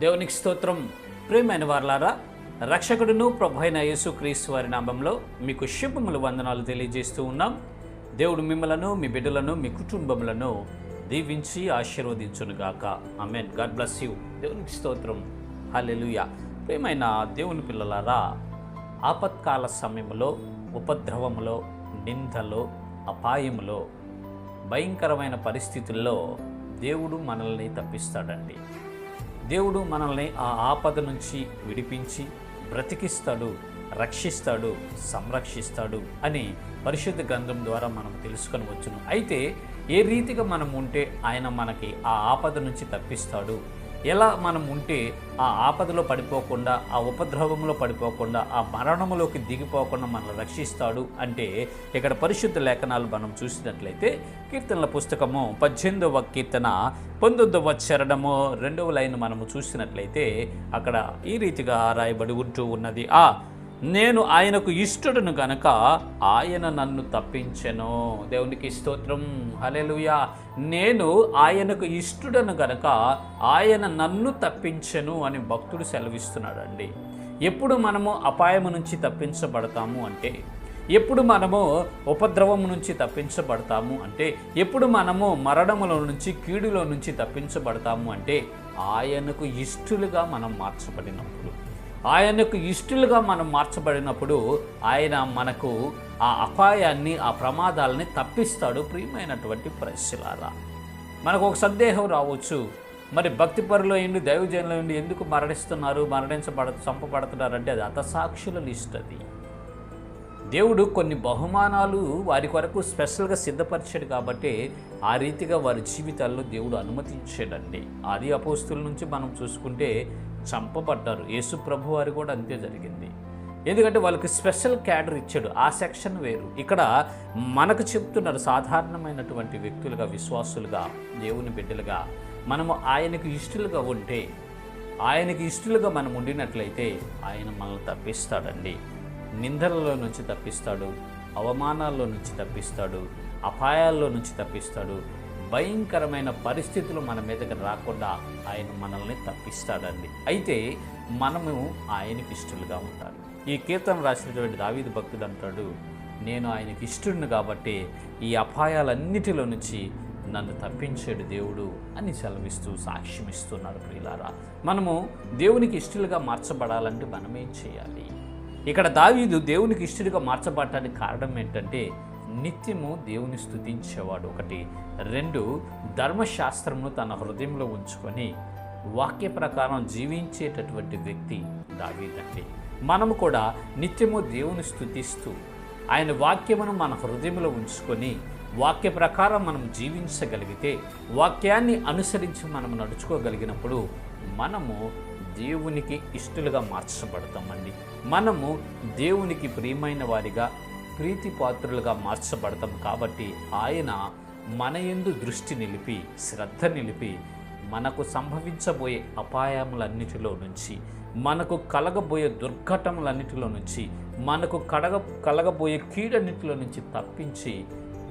దేవునికి స్తోత్రం. ప్రేమైన వార్లారా రక్షకుడును ప్రభు అయిన యేసుక్రీస్తు వారి నామంలో మీకు శుభములు వందనాలు తెలియజేస్తూ ఉన్నాం. దేవుడు మిమ్మలను మీ బిడ్డలను మీ కుటుంబములను దీవించి ఆశీర్వదించునుగాక. అమెన్ గాడ్ బ్లస్ యూ దేవునికి స్తోత్రం. హల్లెలూయా ప్రేమైన దేవుని పిల్లలారా ఆపత్కాల సమయంలో ఉపద్రవములో నిందలో అపాయములో భయంకరమైన పరిస్థితుల్లో దేవుడు మనల్ని తప్పిస్తాడండి. దేవుడు మనల్ని ఆ ఆపద నుంచి విడిపించి బ్రతికిస్తాడు రక్షిస్తాడు సంరక్షిస్తాడు అని పరిశుద్ధ గ్రంథం ద్వారా మనం తెలుసుకొని వచ్చును. అయితే ఏ రీతిగా మనం ఉంటే ఆయన మనకి ఆ ఆపద నుంచి తప్పిస్తాడు? ఎలా మనం ఉంటే ఆ ఆపదలో పడిపోకుండా ఆ ఉపద్రవంలో పడిపోకుండా ఆ మరణములోకి దిగిపోకుండా మనల్ని రక్షిస్తాడు అంటే ఇక్కడ పరిశుద్ధ లేఖనాలు మనం చూసినట్లయితే కీర్తనల పుస్తకము పద్దెనిమిదవ కీర్తన పంతొమ్మిదవ చరణము రెండవ లైన్ మనము చూసినట్లయితే అక్కడ ఈ రీతిగా రాయబడి ఉంటూ ఉన్నది. ఆ నేను ఆయనకు ఇష్టడును గనక ఆయన నన్ను తప్పించెను. దేవునికి స్తోత్రం. హలెలుయా నేను ఆయనకు ఇష్టడను గనక ఆయన నన్ను తప్పించెను అని భక్తుడు సెలవిస్తున్నాడండి. ఎప్పుడు మనము అపాయము నుంచి తప్పించబడతాము అంటే ఎప్పుడు మనము ఉపద్రవం నుంచి తప్పించబడతాము అంటే ఎప్పుడు మనము మరణముల నుంచి కీడులో నుంచి తప్పించబడతాము అంటే ఆయనకు ఇష్టలుగా మనం మార్చబడినప్పుడు. ఆయనకు ఇష్టలుగా మనం మార్చబడినప్పుడు ఆయన మనకు ఆ అపాయాన్ని ఆ ప్రమాదాలని తప్పిస్తాడు ప్రియమైనటువంటి ప్రశ్నలారా మనకు ఒక సందేహం రావచ్చు. మరి భక్తి పరులు ఎండి దైవజనులు ఎందుకు మరణిస్తున్నారు? మరణించబడ చంపబడుతున్నారంటే అది అతసాక్షుల లిస్ట్ అది దేవుడు కొన్ని బహుమానాలు వారి కొరకు స్పెషల్గా సిద్ధపరిచాడు కాబట్టి ఆ రీతిగా వారి జీవితాల్లో దేవుడు అనుమతించాడండి. ఆది అపోస్తుల నుంచి మనం చూసుకుంటే చంపబడ్డారు. యేసు ప్రభు వారు కూడా అంతే జరిగింది. ఎందుకంటే వాళ్ళకి స్పెషల్ క్యాడర్ ఇచ్చాడు. ఆ సెక్షన్ వేరు. ఇక్కడ మనకు చెప్తున్నారు సాధారణమైనటువంటి వ్యక్తులుగా విశ్వాసులుగా దేవుని బిడ్డలుగా మనము ఆయనకు ఇష్టలుగా ఉంటే ఆయనకి ఇష్టలుగా మనం ఉండినట్లయితే ఆయన మనల్ని తప్పిస్తాడండి. నిందలలో నుంచి తప్పిస్తాడు అవమానాల్లో నుంచి తప్పిస్తాడు అపాయాల్లో నుంచి తప్పిస్తాడు. భయంకరమైన పరిస్థితులు మన మీదకి రాకుండా ఆయన మనల్ని తప్పిస్తాడండి. అయితే మనము ఆయనకి ఇష్టలుగా ఉండాలి ఈ కీర్తన రాసినటువంటి దావీదు భక్తుడు అంటాడు నేను ఆయనకి ఇష్టడును కాబట్టి ఈ అపాయాలన్నిటిలో నుంచి నన్ను తప్పించాడు దేవుడు అని సెలవిస్తూ సాక్ష్యం ఇస్తున్నాడు ప్రియులారా. మనము దేవునికి ఇష్టలుగా మార్చబడాలంటే మనమేం చేయాలి? ఇక్కడ దావీదు దేవునికి ఇష్టడిగా మార్చబడటానికి కారణం ఏంటంటే నిత్యము దేవుని స్థుతించేవాడు ఒకటి. రెండు ధర్మశాస్త్రమును తన హృదయంలో ఉంచుకొని వాక్య ప్రకారం జీవించేటటువంటి వ్యక్తి దావీదండి మనము కూడా నిత్యము దేవుని స్థుతిస్తూ ఆయన వాక్యమును మన హృదయంలో ఉంచుకొని వాక్య ప్రకారం మనం జీవించగలిగితే వాక్యాన్ని అనుసరించి మనం నడుచుకోగలిగినప్పుడు మనము దేవునికి ఇష్టలుగా మార్చబడతామండి. మనము దేవునికి ప్రియమైన వారిగా ప్రీతిపాత్రులుగా మార్చబడతాం కాబట్టి ఆయన మన యందు దృష్టి నిలిపి శ్రద్ధ నిలిపి మనకు సంభవించబోయే అపాయములన్నిటిలో నుంచి మనకు కలగబోయే దుర్ఘటనలన్నిటిలో నుంచి మనకు కడగ కలగబోయే కీడన్నిటిలో నుంచి తప్పించి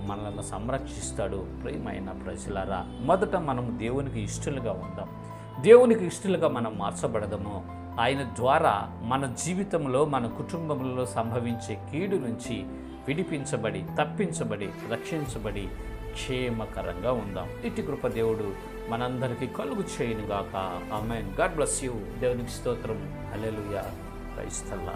మనల్ని సంరక్షిస్తాడు. ప్రియమైన ప్రజలారా మొదట మనం దేవునికి ఇష్టలుగా ఉందాం. దేవునికి ఇష్టలుగా మనం మార్చబడదము. ఆయన ద్వారా మన జీవితంలో మన కుటుంబంలో సంభవించే కీడు నుంచి విడిపించబడి తప్పించబడి రక్షించబడి క్షేమకరంగా ఉందాం. ఇట్టి కృప దేవుడు మనందరికీ కలుగు చేయనుగాక. ఆమెన్. God bless you. దేవునికి స్తోత్రం. అలెలుయా క్రైస్తల్లా.